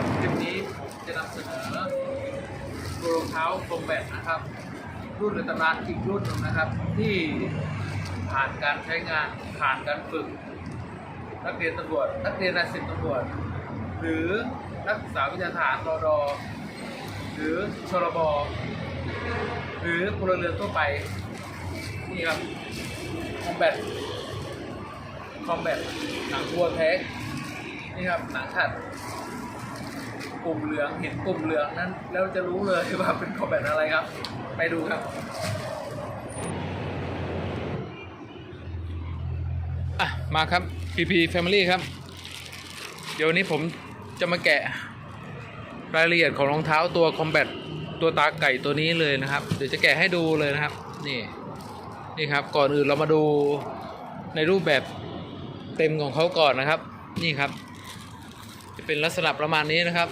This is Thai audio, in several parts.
ครับคลิปนี้ผมจะนำเสนอตัวรองเท้าโปรแบทนะครับ รุ่นในตำนานอีกรุ่นนึงนะครับ ที่ผ่านการใช้งานผ่านการฝึก นักเรียนตำรวจ นักเรียนนายสิบตำรวจ หรือนักศึกษาวิทยาฐานรอรอหรือชลบหรือพลเรือนทั่วไปนี่ครับคอมแบทคอมแบทหนังวัวแท้นี่ครับหนังขัด ปุ่มเหลืองเห็นปุ่มเหลืองนั้น แล้วจะรู้เลยว่าเป็นคอมแบทอะไรครับ ไปดูครับอะมาครับ PP Family ครับ เดี๋ยววันนี้ผมจะมาแกะรายละเอียดของรองเท้าตัว Combat ตัวตาไก่ตัวนี้เลยนะครับ เดี๋ยวจะแกะให้ดูเลยนะครับ นี่นี่ครับก่อนอื่นเรามาดูในรูปแบบเต็มของเขาก่อนนะครับ นี่ครับ จะเป็นลักษณะประมาณนี้นะครับ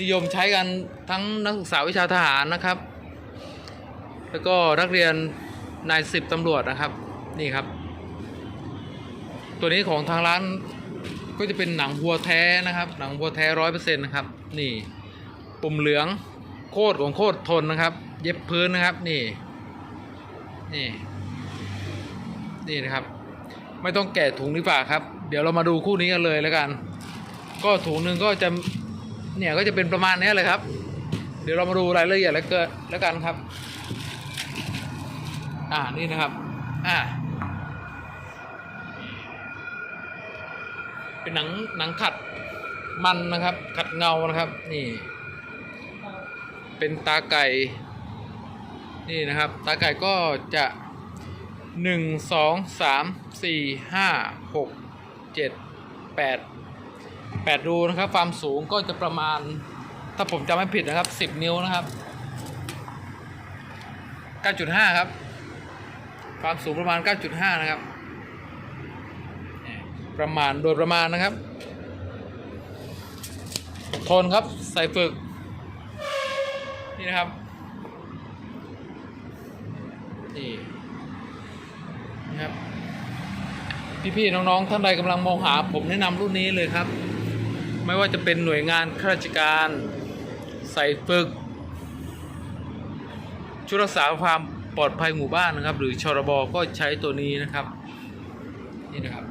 นิยมใช้กันทั้งนักศึกษาวิชาทหารนะครับ แล้วก็นักเรียนนายสิบตำรวจนะครับนี่ครับ ตัวนี้ของทางร้านก็จะเป็นหนังวัวแท้นะครับ หนังวัวแท้ร้อยเปอร์เซ็นต์นะครับ นี่ปุ่มเหลืองโคตรของโคตรทนนะครับ เย็บพื้นนะครับนี่นี่นี่นะครับ ไม่ต้องแกะถุงดีกว่าครับ เดี๋ยวเรามาดูคู่นี้กันเลยแล้วกัน ก็ถุงหนึ่งก็จะ เนี่ยก็จะเป็นประมาณนี้เลยครับ เดี๋ยวเรามาดูรายละเอียดแล้วเกิดแล้วกันครับ อ่านี่นะครับ อ่าเป็นหนังหนังขัดมันนะครับ ขัดเงานะครับ นี่ เป็นตาไก่ นี่นะครับ ตาไก่ก็จะหนึ่งสองสามสี่ห้าหกเจ็ดแปด แปดรูนะครับ ความสูงก็จะประมาณ ถ้าผมจำไม่ผิดนะครับสิบนิ้วนะครับเก้าจุดห้าครับ ความสูงประมาณ 9.5 นะครับ ประมาณโดยประมาณนะครับ ทนครับใส่ฝึก นี่นะครับ นี่นะครับพี่ๆน้องๆท่านใดกำลังมองหาผมแนะนำรุ่นนี้เลยครับ ไม่ว่าจะเป็นหน่วยงานข้าราชการใส่ฝึก ชุดรักษาความปลอดภัยหมู่บ้านนะครับ หรือชรบก็ใช้ตัวนี้นะครับ นี่นะครับ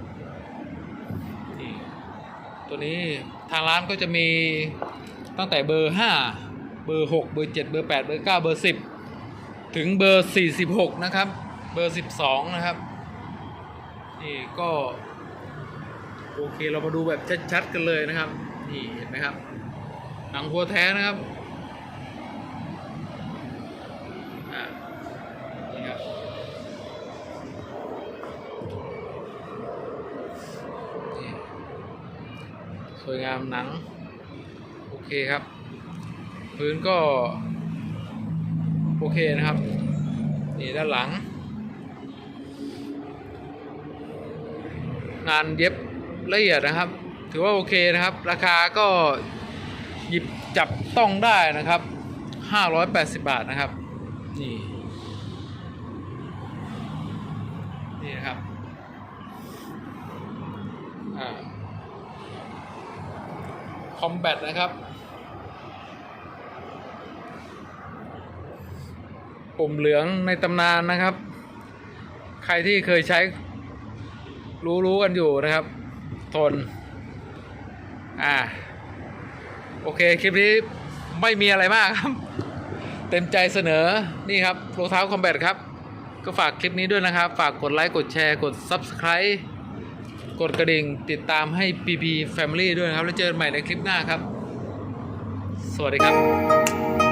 นี่ตัวนี้ทางร้านก็จะมีตั้งแต่เบอร์ 5 เบอร์ 6 เบอร์ 7 เบอร์ 8 เบอร์ 9 เบอร์ 10 ถึงเบอร์ 46 นะครับ เบอร์ 12 นะครับ นี่ก็ โอเคเรามาดูแบบชัด ๆ กันเลยนะครับ นี่เห็นไหมครับ หนังหัวแท้นะครับนี่ครับ สวยงามหนัง โอเคครับ พื้นก็ โอเคนะครับ นี่ด้านหลัง งานเย็บละเอียดนะครับ ถือว่าโอเคนะครับ ราคาก็หยิบจับต้องได้นะครับ 580 บาทนะครับ นี่ นี่นะครับ อ่า คอมแบทนะครับ ปุ่มเหลืองในตำนานนะครับ ใครที่เคยใช้รู้รู้กันอยู่นะครับ ทน อ่า โอเค คลิปนี้ไม่มีอะไรมากครับ เต็มใจเสนอ นี่ครับรองเท้าคอมแบทครับ ก็ฝากคลิปนี้ด้วยนะครับ ฝากกดไลค์ กดแชร์ กด Subscribe กดกระดิ่ง ติดตามให้ PP Family ด้วยนะครับ แล้วเจอกันใหม่ในคลิปหน้าครับ สวัสดีครับ